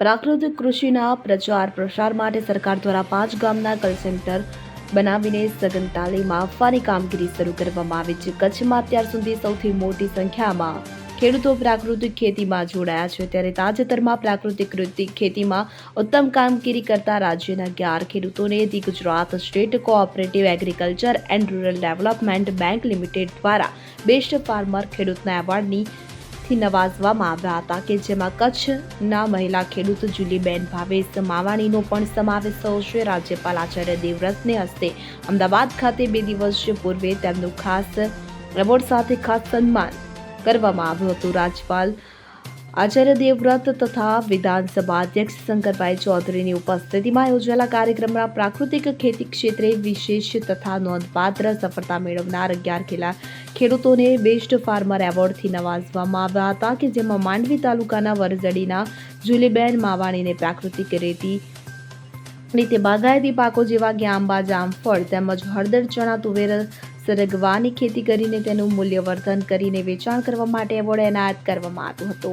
પ્રાકૃતિક કૃષિના પ્રચાર પ્રસાર માટે સરકાર દ્વારા પાંચ ગામના કલ સેન્ટર બનાવીને સઘન તાલીમ આપવાની કામગીરી શરૂ કરવામાં આવી છે. કચ્છમાં અત્યાર સુધી સૌથી મોટી સંખ્યામાં ખેડૂતો પ્રાકૃતિક ખેતીમાં જોડાયા છે. ત્યારે તાજેતરમાં પ્રાકૃતિક ખેતીમાં ઉત્તમ કામગીરી કરતા રાજ્યના અગિયાર ખેડૂતોને the Gujarat state cooperative agriculture and rural development bank limited દ્વારા બેસ્ટ ફાર્મર ખેડૂતના એવોર્ડની થી નવાજવામાં આવ્યા હતા કે જેમાં કચ્છના મહિલા ખેડૂત જુલીબેન ભાવેશ માવાણીનો પણ સમાવેશ થયો છે. રાજ્યપાલ આચાર્ય દેવવ્રતને હસ્તે અમદાવાદ ખાતે બે દિવસ પૂર્વે તેમનું ખાસ એવોર્ડ સાથે ખાસ સન્માન કરવામાં આવ્યું હતું. રાજ્યપાલ આચાર્ય દેવવ્રત તથા વિધાનસભા અધ્યક્ષ શંકરભાઈ ચૌધરીની ઉપસ્થિતિમાં યોજાયેલા કાર્યક્રમમાં પ્રાકૃતિક ખેતી ક્ષેત્રે વિશેષ તથા નોંધપાત્ર સફળતા મેળવનાર અગિયાર ખેલા ખેડૂતોને બેસ્ટ ફાર્મર એવોર્ડથી નવાજવામાં આવ્યા હતા કે જેમાં માંડવી તાલુકાના વરઝડીના જુલીબેન માવાણીને પ્રાકૃતિક રેતી રીતે બાગાયતી પાકો જેવા કે આંબા જામફળ તેમજ હળદર, ચણા, તુવેર સરગવાની ખેતી કરીને તેનું મૂલ્યવર્ધન કરીને વેચાણ કરવા માટે એવોર્ડ એનાયત કરવામાં આવ્યો હતો.